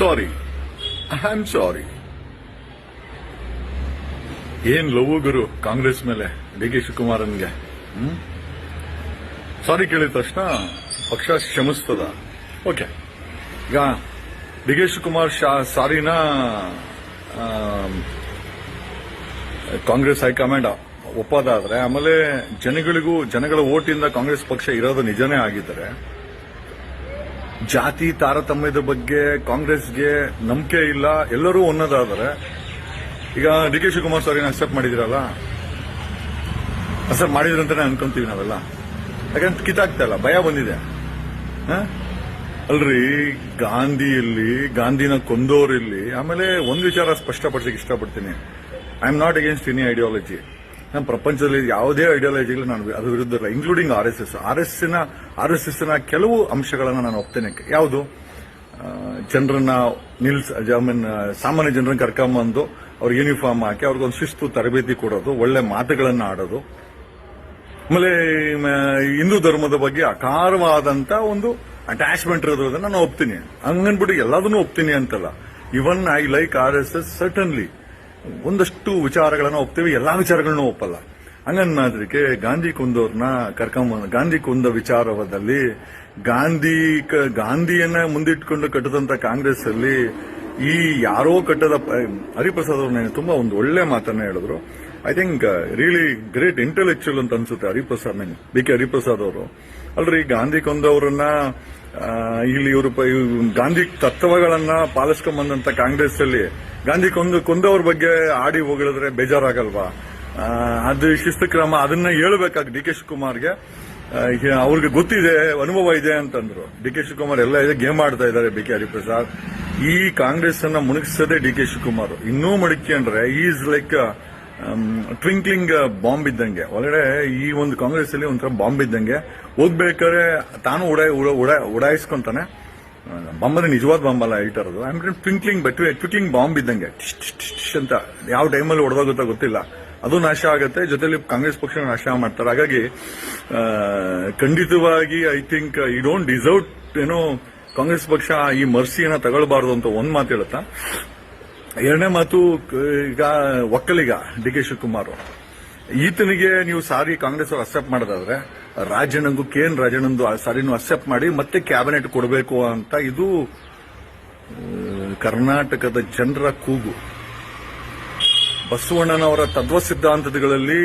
Sorry I am sorry ಏನ್ love ಗುರು ಕಾಂಗ್ರೆಸ್ ಮೇಲೆ D K ಶಿವಕುಮಾರನ್ಗೆ? ಸಾರಿ ಕೇಳಿದ ತಕ್ಷಣ ಪಕ್ಷ ಕ್ಷಮಿಸ್ತದ. ಓಕೆ ಈಗ ಡಿ ಕೆ ಶಿವಕುಮಾರ್ ಶಾ- ಸಾರಿನ ಕಾಂಗ್ರೆಸ್ ಹೈಕಮಾಂಡ್ ಒಪ್ಪದಾದ್ರೆ ಆಮೇಲೆ ಜನಗಳಿಗೂ ಜನಗಳ ಓಟಿಂದ ಕಾಂಗ್ರೆಸ್ ಪಕ್ಷ ಇರೋದು ನಿಜನೇ ಆಗಿದ್ದಾರೆ ಜಾತಿ ತಾರತಮ್ಯದ ಬಗ್ಗೆ ಕಾಂಗ್ರೆಸ್ಗೆ ನಂಬಿಕೆ ಇಲ್ಲ, ಎಲ್ಲರೂ ಒನ್ನದಾದರೆ ಈಗ D K Shivakumar sir accept ಮಾಡಿದಿರಲ್ಲ? Accept ಮಾಡಿದ್ರಂತಾನೆ ಅನ್ಕೊಂತೀವಿ ನಾವೆಲ್ಲ. ಯಾಕಂತ ಕಿತ್ತಾಗ್ತಾ ಇಲ್ಲ, ಭಯ ಬಂದಿದೆ? ಅಲ್ರಿ ಗಾಂಧಿಯಲ್ಲಿ ಗಾಂಧಿನ ಕೊಂದೋರಿಲ್ಲಿ ಆಮೇಲೆ ಒಂದು ವಿಚಾರ ಸ್ಪಷ್ಟಪಡಿಸಕ್ಕೆ ಇಷ್ಟಪಡ್ತೀನಿ. I am not against any ideology ನಮ್ಮ ಪ್ರಪಂಚದಲ್ಲಿ ಯಾವುದೇ ಐಡಿಯಾಲಜಿಗಳು ನಾನು ಅದ್ರ ವಿರುದ್ಧ ಇಲ್ಲ. Including R S S R S R S ಎಸ್ನ ಕೆಲವು ಅಂಶಗಳನ್ನು ನಾನು ಒಪ್ತೇನೆ. ಯಾವುದು? ಜನರನ್ನ ನಿಲ್ಸ್ ಐ ಮೀನ್ ಸಾಮಾನ್ಯ ಜನರನ್ನ ಕರ್ಕೊಂಬಂದು ಅವ್ರಿಗೆ ಯೂನಿಫಾರ್ಮ್ ಹಾಕಿ ಅವ್ರಿಗೊಂದು ಶಿಸ್ತು, ತರಬೇತಿ ಕೊಡೋದು, ಒಳ್ಳೆ ಮಾತುಗಳನ್ನ ಆಡೋದು. ಆಮೇಲೆ ಹಿಂದೂ ಧರ್ಮದ ಬಗ್ಗೆ ಅಕಾರವಾದಂತ ಒಂದು ಅಟ್ಯಾಚ್ಮೆಂಟ್ ಇರೋದನ್ನ ನಾನು ಒಪ್ತೀನಿ. ಹಂಗನ್ಬಿಟ್ಟು ಎಲ್ಲದನ್ನೂ ಒಪ್ತೀನಿ ಅಂತಲ್ಲ. Even I like R S S certainly ಒಂದಷ್ಟು ವಿಚಾರಗಳನ್ನ ಒಪ್ತೀವಿ, ಎಲ್ಲಾ ವಿಚಾರಗಳನ್ನೂ ಒಪ್ಪಲ್ಲ. ಹಂಗನ್ನಾದ್ರಿಕೆ ಗಾಂಧಿ ಕೊಂದವ್ರನ್ನ ಕರ್ಕೊಂಬ, ಗಾಂಧಿ ಕುಂದ ವಿಚಾರದಲ್ಲಿ ಗಾಂಧಿ ಗಾಂಧಿಯನ್ನ ಮುಂದಿಟ್ಕೊಂಡು ಕಟ್ಟದಂತ ಕಾಂಗ್ರೆಸ್ ಅಲ್ಲಿ ಈ ಯಾರೋ ಕಟ್ಟದ ಹರಿಪ್ರಸಾದ್ ಅವ್ರನ್ನ ತುಂಬಾ ಒಂದು ಒಳ್ಳೆ ಮಾತನ್ನ ಹೇಳಿದ್ರು. I think really great intellectual ಅಂತ ಅನ್ಸುತ್ತೆ ಹರಿಪ್ರಸಾದ್ ನನಗೆ ಬಿ ಕೆ ಹರಿಪ್ರಸಾದ್ ಅವರು. ಅಲ್ರಿ, ಗಾಂಧಿ ಕೊಂದವರನ್ನ ಇಲ್ಲಿ ಇವರು ಗಾಂಧಿ ತತ್ವಗಳನ್ನ ಪಾಲಿಸ್ಕೊಂಡ್ ಕಾಂಗ್ರೆಸ್ ಅಲ್ಲಿ ಗಾಂಧಿ ಕೊಂದು, ಕೊಂದವ್ರ ಬಗ್ಗೆ ಆಡಿ ಹೋಗಿದ್ರೆ ಬೇಜಾರಾಗಲ್ವಾ? ಅದು ಶಿಸ್ತು ಕ್ರಮ, ಅದನ್ನ ಹೇಳ್ಬೇಕಾಗ ಡಿ ಕೆ ಶಿವಕುಮಾರ್ಗೆ. ಅವ್ರಿಗೆ ಗೊತ್ತಿದೆ, ಅನುಭವ ಇದೆ ಅಂತಂದ್ರು. ಡಿ ಕೆ ಶಿವಕುಮಾರ್ ಎಲ್ಲ ಇದೆ, ಗೇಮ್ ಆಡ್ತಾ ಇದ್ದಾರೆ ಬಿ ಕೆ ಹರಿಪ್ರಸಾದ್. ಈ ಕಾಂಗ್ರೆಸ್ ಅನ್ನ ಮುಣಗಿಸದೆ ಡಿ ಕೆ ಶಿವಕುಮಾರ್. ಇನ್ನೂ ಮಡಿಕೊಂಡ್ರೆ ಈಸ್ ಲೈಕ್ ಟ್ವಿಂಕ್ಲಿಂಗ್ ಬಾಂಬ್ ಇದ್ದಂಗೆ. ಒಳಗಡೆ ಈ ಒಂದು ಕಾಂಗ್ರೆಸ್ ಅಲ್ಲಿ ಒಂಥರ ಬಾಂಬ್ ಇದ್ದಂಗೆ. ಹೋಗ್ಬೇಕಾದ್ರೆ ತಾನು ಉಡಾಯ್, ಉಡ- ಉಡಾಯ್- ಉಡಾಯಿಸ್ಕೊಂತಾನೆ. ಬಾಂಬ್ ನಿಜವಾದ ಬಾಂಬ್ ಅಲ್ಲ ಹೇಳ್ತಾರದು I mean twinkling but twinkling bomb ಇದ್ದಂಗೆ. ಅಂತ ಯಾವ ಟೈಮಲ್ಲಿ ಹೊಡೆದೋಗುತ್ತೋ ಗೊತ್ತಿಲ್ಲ. ಅದು ನಾಶ ಆಗುತ್ತೆ. ಜೊತೆಲಿ ಕಾಂಗ್ರೆಸ್ ಪಕ್ಷ ನಾಶ ಮಾಡ್ತಾರೆ. ಹಾಗಾಗಿ ಖಂಡಿತವಾಗಿ I think you don't deserve ಏನೋ ಕಾಂಗ್ರೆಸ್ ಪಕ್ಷ ಈ ಮರ್ಸಿಯನ್ನ ತಗೊಳ್ಬಾರ್ದು ಅಂತ ಒಂದ್ ಮಾತು ಹೇಳುತ್ತಾ? ಎರಡನೇ ಮಾತು, ಈಗ ಒಕ್ಕಲಿಗ, ಡಿ ಕೆ ಶಿವಕುಮಾರ್ ಈತನಿಗೆ ನೀವು ಸಾರಿ ಕಾಂಗ್ರೆಸ್ ಅವರು ಅಕ್ಸೆಪ್ಟ್ ಮಾಡೋದಾದ್ರೆ, ರಾಜಣ್ಣಂಗೂ ಕೆ ಎನ್ ರಾಜಣ್ಣಂದು ಸಾರಿನೂ ಅಕ್ಸೆಪ್ಟ್ ಮಾಡಿ ಮತ್ತೆ ಕ್ಯಾಬಿನೆಟ್ ಕೊಡಬೇಕು ಅಂತ ಇದು ಕರ್ನಾಟಕದ ಜನರ ಕೂಗು. ಬಸವಣ್ಣನವರ ತತ್ವ ಸಿದ್ಧಾಂತಗಳಲ್ಲಿ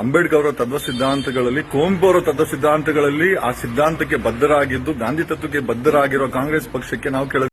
ಅಂಬೇಡ್ಕರ್ ಅವರ ತತ್ವ ಸಿದ್ಧಾಂತಗಳಲ್ಲಿ ಕುವೆಂಪು ಅವರ ತತ್ವ ಸಿದ್ಧಾಂತಗಳಲ್ಲಿ ಆ ಸಿದ್ಧಾಂತಕ್ಕೆ ಬದ್ಧರಾಗಿದ್ದು, ಗಾಂಧಿ ತತ್ವಕ್ಕೆ ಬದ್ಧರಾಗಿರೋ ಕಾಂಗ್ರೆಸ್ ಪಕ್ಷಕ್ಕೆ ನಾವು ಕೇಳ